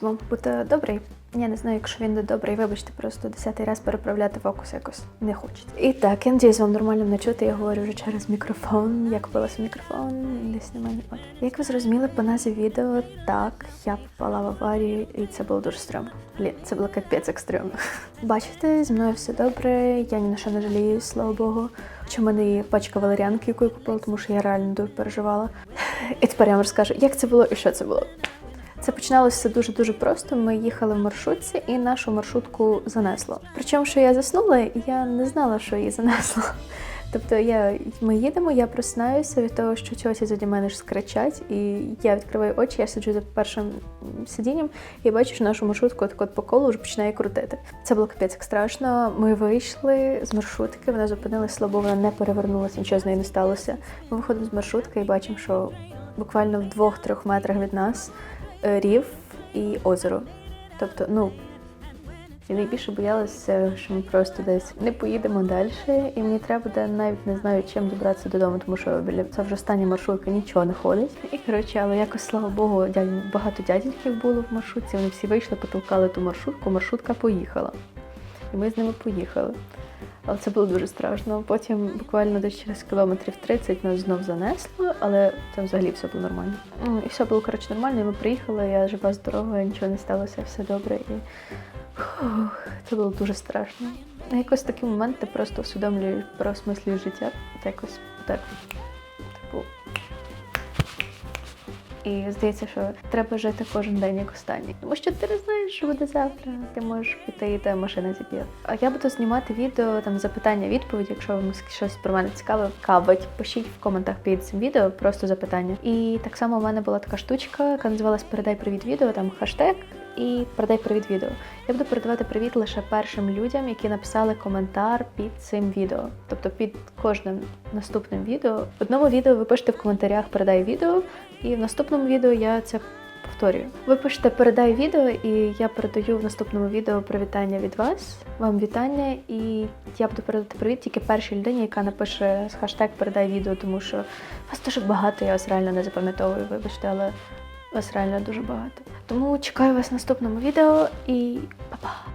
вам бути добрий. Я не знаю, якщо він не добрий, вибачте, просто десятий раз переправляти фокус якось не хочеться. І так, я надіюсь, вам нормально мене чути. Я говорю вже через мікрофон. Я купила мікрофон, десь на мене. От. Як ви зрозуміли по назві відео, так, я попала в аварію, і це було дуже стрьомно. Блін, це було капець як. Бачите, зі мною все добре, я ні на що не жалію, слава Богу. Хоча в мене є пачка валеріанки, яку я купила, тому що я реально дуже переживала. І тепер я вам розкажу, як це було і що це було. Це починалося дуже дуже просто. Ми їхали в маршрутці і нашу маршрутку занесло. Причому, що я заснула, я не знала, що її занесло. Тобто я, ми їдемо, я просинаюся від того, що чогось заді мене ж скричать, і я відкриваю очі, я сиджу за першим сидінням і бачу, що нашу маршрутку так от по колу вже починає крутити. Це було капець як страшно. Ми вийшли з маршрутки, вона зупинилася, слабо вона не перевернулася, нічого з нею не сталося. Ми виходимо з маршрутки і бачимо, що буквально в двох-трьох метрах від нас рів і озеро. Тобто, ну. І найбільше боялася, що ми просто десь не поїдемо далі, і мені треба буде навіть не знаю, чим добратися додому, тому що біля це вже остання маршрутка нічого не ходить. І коротше, але якось слава Богу, дядь, багато дядьків було в маршрутці. Вони всі вийшли, потолкали ту маршрутку. Маршрутка поїхала. І ми з ними поїхали. Але це було дуже страшно. Потім буквально десь через кілометрів 30 нас знов занесло, але там взагалі все було нормально. Ну, І все було коротше нормально. І ми приїхали, я жива, здорова, нічого не сталося, все добре. І Фух, це було дуже страшно. На якось такі моменти просто усвідомлюєш про смислі життя. Та якось так. І здається, що треба жити кожен день як останній. Тому що ти не знаєш, що буде завтра. Ти можеш піти і та машина зіб'є. А я буду знімати відео там запитання, відповідь, якщо вам щось про мене цікаве, кавить, пишіть в коментах під цим відео просто запитання. І так само у мене була така штучка, яка називалась Передай привіт відео, там хештег і передай привіт відео. Я буду передавати привіт лише першим людям, які написали коментар під цим відео. Тобто під кожним наступним відео. В одному відео ви пишете в коментарях передай відео, і в наступному відео я це повторюю. Ви пишете передай відео, і я передаю в наступному відео привітання від вас. Вам вітання, і я буду передати привіт тільки першій людині, яка напише з хештег передай відео, тому що вас дуже багато, я вас реально не запам'ятовую, вибачте, але вас реально дуже багато. Тому чекаю вас в наступному відео і па-па!